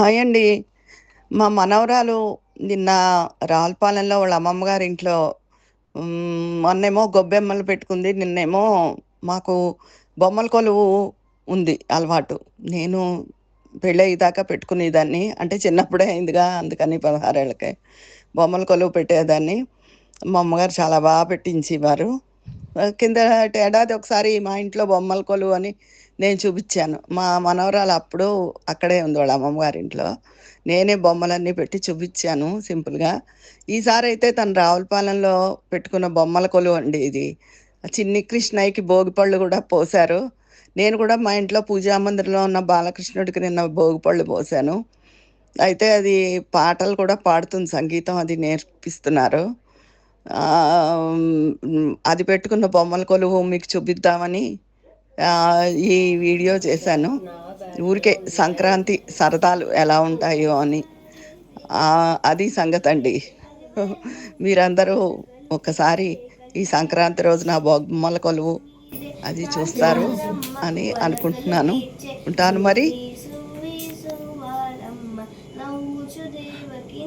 Hi అండి. మా మనవరాలు నిన్న రావులపాలెంలో వాళ్ళ అమ్మమ్మ గారి ఇంట్లో మొన్నేమో గొబ్బెమ్మలు పెట్టుకుంది. నిన్నేమో మాకు బొమ్మల కొలువు ఉంది అలవాటు. నేను పెళ్ళయ్యేదాకా పెట్టుకునేదాన్ని. అంటే చిన్నప్పుడే అయిందిగా అందుకని పదహారేళ్ళకే బొమ్మల కొలువు పెట్టేదాన్ని. మా అమ్మగారు చాలా బాగా పెట్టించేవారు. కింద ఏడాది ఒకసారి మా ఇంట్లో బొమ్మల కొలు అని నేను చూపించాను మా మనవరాలు అప్పుడు అక్కడే ఉంది వాళ్ళ అమ్మమ్మ గారింట్లో. నేనే బొమ్మలన్నీ పెట్టి చూపించాను సింపుల్‌గా. ఈసారి అయితే తను రావులపాలెంలో పెట్టుకున్న బొమ్మల కొలువు అండి ఇది. చిన్ని కృష్ణయ్యకి భోగిపళ్ళు కూడా పోశారు. నేను కూడా మా ఇంట్లో పూజా మందిరంలో ఉన్న బాలకృష్ణుడికి నిన్న భోగిపళ్ళు పోశాను. అయితే అది పాటలు కూడా పాడుతుంది. సంగీతం అది నేర్పిస్తున్నారు. అది పెట్టుకున్న బొమ్మల కొలువు మీకు చూపిద్దామని ఈ వీడియో చేశాను. ఊరికే సంక్రాంతి సరదాలు ఎలా ఉంటాయో అని. అది సంగతి అండి మీరందరూ ఒకసారి ఈ సంక్రాంతి రోజున బొమ్మల కొలువు అది చూస్తారు అని అనుకుంటున్నాను. ఉంటాను మరి. దేవకి